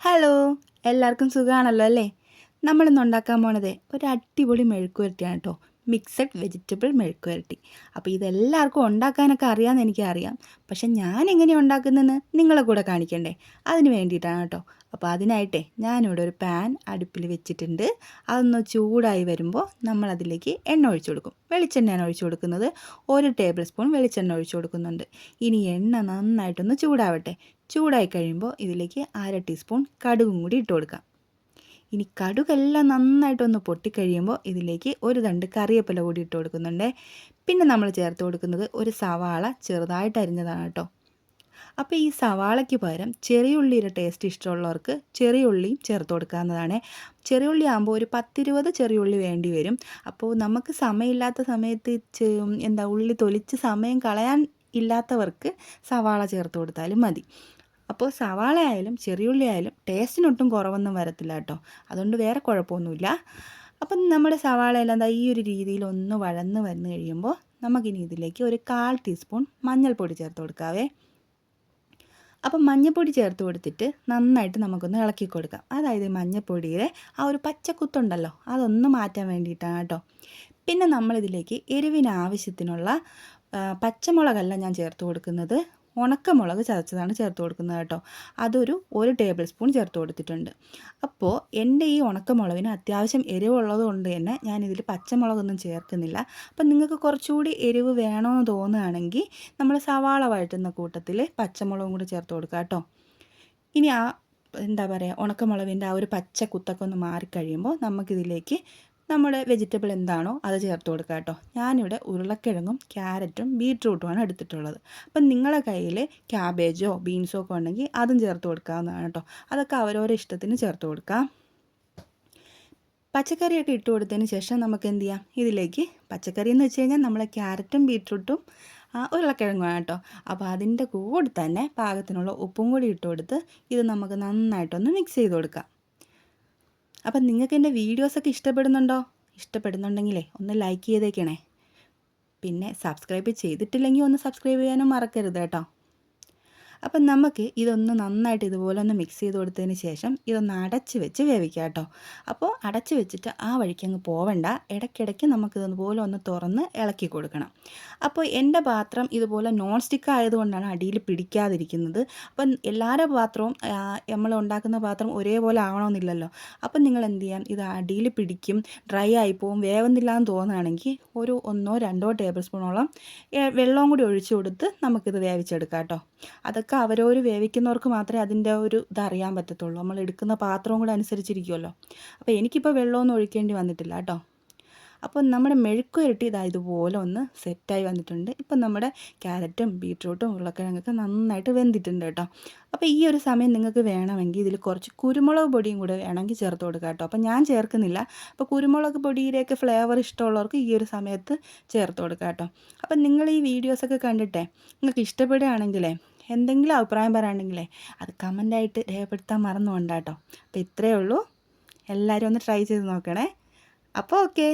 Hello എല്ലാവർക്കും സുഖമാണല്ലോ അല്ലേ? നമ്മളിന്ന് ഉണ്ടാക്കാൻ പോണത് ഒരു അടിപൊളി മെഴുക്കുവരട്ടിയാണ് കേട്ടോ. മിക്സഡ് വെജിറ്റബിൾ മെഴുക്കുവരട്ടി അപ്പോൾ ഇതെല്ലാവർക്കും ഉണ്ടാക്കാനൊക്കെ അറിയാമെന്ന് എനിക്കറിയാം. പക്ഷെ ഞാൻ എങ്ങനെയാണ് ഉണ്ടാക്കുന്നതെന്ന് നിങ്ങളെ കൂടെ കാണിക്കണ്ടേ? അതിന് വേണ്ടിയിട്ടാണ് കേട്ടോ. അപ്പോൾ അതിനായിട്ടേ ഞാനിവിടെ ഒരു പാൻ അടുപ്പിൽ വെച്ചിട്ടുണ്ട്. അതൊന്ന് ചൂടായി വരുമ്പോൾ നമ്മൾ അതിലേക്ക് എണ്ണ ഒഴിച്ചു കൊടുക്കും. വെളിച്ചെണ്ണയാണ് ഒഴിച്ചു കൊടുക്കുന്നത്. ഒരു ടേബിൾ സ്പൂൺ വെളിച്ചെണ്ണ ഒഴിച്ചു കൊടുക്കുന്നുണ്ട്. ഇനി എണ്ണ നന്നായിട്ടൊന്ന് ചൂടാവട്ടെ. ചൂടായി കഴിയുമ്പോൾ ഇതിലേക്ക് അര ടീസ്പൂൺ കടുകും കൂടി ഇട്ട് കൊടുക്കാം. ഇനി കടുകെല്ലാം നന്നായിട്ടൊന്ന് പൊട്ടിക്കഴിയുമ്പോൾ ഇതിലേക്ക് ഒരു തണ്ട് കറിവേപ്പില കൂടി ഇട്ട് കൊടുക്കുന്നുണ്ട്. പിന്നെ നമ്മൾ ചേർത്ത് കൊടുക്കുന്നത് ഒരു സവാള ചെറുതായിട്ട് അരിഞ്ഞതാണ് കേട്ടോ. അപ്പോൾ ഈ സവാളയ്ക്ക് പകരം ചെറിയ ഉള്ളിയുടെ ടേസ്റ്റ് ഇഷ്ടമുള്ളവർക്ക് ചെറിയ ഉള്ളിയും ചേർത്ത് കൊടുക്കാവുന്നതാണ്. ചെറിയ ഉള്ളി ആകുമ്പോൾ ഒരു പത്തിരുപത് ചെറിയ ഉള്ളി വേണ്ടി വരും. അപ്പോൾ നമുക്ക് സമയമില്ലാത്ത സമയത്ത് എന്താ ഉള്ളി തൊലിച്ച് സമയം കളയാൻ ഇല്ലാത്തവർക്ക് സവാള ചേർത്ത് കൊടുത്താലും മതി. അപ്പോൾ സവാള ആയാലും ചെറിയുള്ളി ആയാലും ടേസ്റ്റിനൊട്ടും കുറവൊന്നും വരത്തില്ല കേട്ടോ. അതുകൊണ്ട് വേറെ കുഴപ്പമൊന്നുമില്ല. അപ്പം നമ്മുടെ സവാളയെല്ലാം എന്താ ഈ ഒരു രീതിയിൽ ഒന്ന് വഴന്ന് വന്ന് കഴിയുമ്പോൾ നമുക്കിനി ഇതിലേക്ക് ഒരു കാൽ ടീസ്പൂൺ മഞ്ഞൾപ്പൊടി ചേർത്ത് കൊടുക്കാവേ. അപ്പം മഞ്ഞൾപ്പൊടി ചേർത്ത് കൊടുത്തിട്ട് നന്നായിട്ട് നമുക്കൊന്ന് ഇളക്കി കൊടുക്കാം. അതായത് മഞ്ഞൾപ്പൊടിയിലെ ആ ഒരു പച്ചക്കുത്തുണ്ടല്ലോ അതൊന്ന് മാറ്റാൻ വേണ്ടിയിട്ടാണ് കേട്ടോ. പിന്നെ നമ്മളിതിലേക്ക് എരിവിന് ആവശ്യത്തിനുള്ള പച്ചമുളകല്ല ഞാൻ ചേർത്ത് കൊടുക്കുന്നത്. ഉണക്കമുളക് ചതച്ചതാണ് ചേർത്ത് കൊടുക്കുന്നത് കേട്ടോ. അതൊരു ഒരു ടേബിൾ സ്പൂൺ ചേർത്ത് കൊടുത്തിട്ടുണ്ട്. അപ്പോൾ എന്റെ ഈ ഉണക്കമുളകിന് അത്യാവശ്യം എരിവുള്ളത് കൊണ്ട് തന്നെ ഞാനിതിൽ പച്ചമുളകൊന്നും ചേർക്കുന്നില്ല. അപ്പം നിങ്ങൾക്ക് കുറച്ചുകൂടി എരിവ് വേണമെന്ന് തോന്നുകയാണെങ്കിൽ നമ്മൾ സവാള വഴറ്റുന്ന കൂട്ടത്തിൽ പച്ചമുളകും കൂടി ചേർത്ത് കൊടുക്കുക കേട്ടോ. ഇനി ആ എന്താ പറയുക ഉണക്കമുളകിന്റെ ആ ഒരു പച്ച കുത്തൊക്കെ ഒന്ന് മാറിക്കഴിയുമ്പോൾ നമുക്കിതിലേക്ക് നമ്മുടെ വെജിറ്റബിൾ എന്താണോ അത് ചേർത്ത് കൊടുക്കുക കേട്ടോ. ഞാനിവിടെ ഉരുളക്കിഴങ്ങും ക്യാരറ്റും ബീട്രൂട്ടുമാണ് എടുത്തിട്ടുള്ളത്. അപ്പം നിങ്ങളുടെ കയ്യിൽ ക്യാബേജോ ബീൻസോ ഒക്കെ ഉണ്ടെങ്കിൽ അതും ചേർത്ത് കൊടുക്കാവുന്നതാണ് കേട്ടോ. അതൊക്കെ അവരവരുടെ ഇഷ്ടത്തിന് ചേർത്ത് കൊടുക്കാം. പച്ചക്കറിയൊക്കെ ഇട്ട് കൊടുത്തതിന് ശേഷം നമുക്ക് എന്ത് ചെയ്യാം? ഇതിലേക്ക് പച്ചക്കറി എന്ന് വെച്ച് കഴിഞ്ഞാൽ നമ്മളെ ക്യാരറ്റും ബീട്രൂട്ടും ഉരുളക്കിഴങ്ങുമാണ് കേട്ടോ. അപ്പോൾ അതിന്റെ കൂടെ തന്നെ പാകത്തിനുള്ള ഉപ്പും കൂടി ഇട്ട് കൊടുത്ത് ഇത് നമുക്ക് നന്നായിട്ടൊന്ന് മിക്സ് ചെയ്ത് കൊടുക്കാം. അപ്പം നിങ്ങൾക്ക് എന്റെ വീഡിയോസൊക്കെ ഇഷ്ടപ്പെടുന്നുണ്ടോ? ഇഷ്ടപ്പെടുന്നുണ്ടെങ്കിലേ ഒന്ന് ലൈക്ക് ചെയ്തേക്കണേ. പിന്നെ സബ്സ്ക്രൈബ് ചെയ്തിട്ടില്ലെങ്കിൽ ഒന്ന് സബ്സ്ക്രൈബ് ചെയ്യാനും മറക്കരുത് കേട്ടോ. അപ്പം നമുക്ക് ഇതൊന്ന് നന്നായിട്ട് ഇതുപോലെ ഒന്ന് മിക്സ് ചെയ്ത് കൊടുത്തതിന് ശേഷം ഇതൊന്ന് അടച്ച് വെച്ച് വേവിക്കാം കേട്ടോ. അപ്പോൾ അടച്ച് വെച്ചിട്ട് ആ വഴിക്ക് അങ്ങ് പോവണ്ട. ഇടയ്ക്കിടയ്ക്ക് നമുക്ക് ഇതുപോലെ ഒന്ന് തുറന്ന് ഇളക്കി കൊടുക്കണം. അപ്പോൾ എന്റെ പാത്രം ഇതുപോലെ നോൺ സ്റ്റിക്ക് ആയതുകൊണ്ടാണ് അടിയിൽ പിടിക്കാതിരിക്കുന്നത്. അപ്പം എല്ലാവരുടെ പാത്രവും നമ്മൾ ഉണ്ടാക്കുന്ന പാത്രം ഒരേപോലെ ആവണമെന്നില്ലല്ലോ. അപ്പം നിങ്ങൾ എന്ത് ചെയ്യാം? ഇത് അടിയിൽ പിടിക്കും. ഡ്രൈ ആയി പോവും വേവുന്നില്ല എന്ന് തോന്നുകയാണെങ്കിൽ ഒരു ഒന്നോ രണ്ടോ ടേബിൾ സ്പൂണോളം വെള്ളവും കൂടി ഒഴിച്ചു കൊടുത്ത് നമുക്കിത് വേവിച്ചെടുക്കാം കേട്ടോ. അതൊക്കെ അതൊക്കെ അവരോർ വേവിക്കുന്നവർക്ക് മാത്രമേ അതിന്റെ ഒരു ഇതറിയാൻ പറ്റത്തുള്ളൂ. നമ്മൾ എടുക്കുന്ന പാത്രവും കൂടെ അനുസരിച്ചിരിക്കുമല്ലോ അപ്പോൾ എനിക്കിപ്പോൾ വെള്ളമൊന്നും ഒഴിക്കേണ്ടി വന്നിട്ടില്ല കേട്ടോ. അപ്പോൾ നമ്മുടെ മെഴുക്കുരട്ടി ഇതാ ഇതുപോലെ ഒന്ന് സെറ്റായി വന്നിട്ടുണ്ട്. ഇപ്പം നമ്മുടെ ക്യാരറ്റും ബീട്രൂട്ടും ഉരുളക്കിഴങ്ങൊക്കെ നന്നായിട്ട് വെന്തിട്ടുണ്ട് കേട്ടോ. അപ്പോൾ ഈ ഒരു സമയം നിങ്ങൾക്ക് വേണമെങ്കിൽ ഇതിൽ കുറച്ച് കുരുമുളക് പൊടിയും കൂടെ വേണമെങ്കിൽ ചേർത്ത് കൊടുക്കുക കേട്ടോ. അപ്പോൾ ഞാൻ ചേർക്കുന്നില്ല. അപ്പോൾ കുരുമുളക് പൊടിയിലേക്ക് ഫ്ലേവർ ഇഷ്ടമുള്ളവർക്ക് ഈ ഒരു സമയത്ത് ചേർത്ത് കൊടുക്കുക കേട്ടോ. അപ്പം നിങ്ങൾ ഈ വീഡിയോസൊക്കെ കണ്ടിട്ടേ നിങ്ങൾക്ക് ഇഷ്ടപ്പെടുകയാണെങ്കിലേ എന്തെങ്കിലും അഭിപ്രായം പറയാനുണ്ടെങ്കിലേ അത് കമന്റായിട്ട് രേഖപ്പെടുത്താൻ മറന്നു കൊണ്ടാട്ടോ അപ്പോൾ ഇത്രയേ ഉള്ളൂ. എല്ലാവരും ഒന്ന് ട്രൈ ചെയ്ത് നോക്കണേ. അപ്പോൾ ഓക്കേ